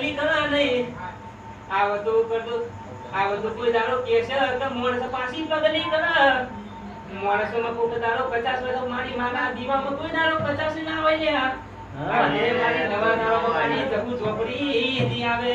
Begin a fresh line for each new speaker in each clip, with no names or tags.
બદલી કરા નહીં આ બધું કરતું આ બધું કોઈ દારો કેસે તો માણસ પાછી બદલી કરે. માણસોમાં કોઈ દારો પચાસ વર્ષ મારી માના દીવામાં કોઈ દારો પચાસ ના હોય આ. અને મારી નવા નવા મારી જગુ ઝોપડી દી આવે.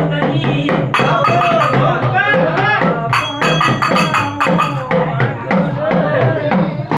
Oh,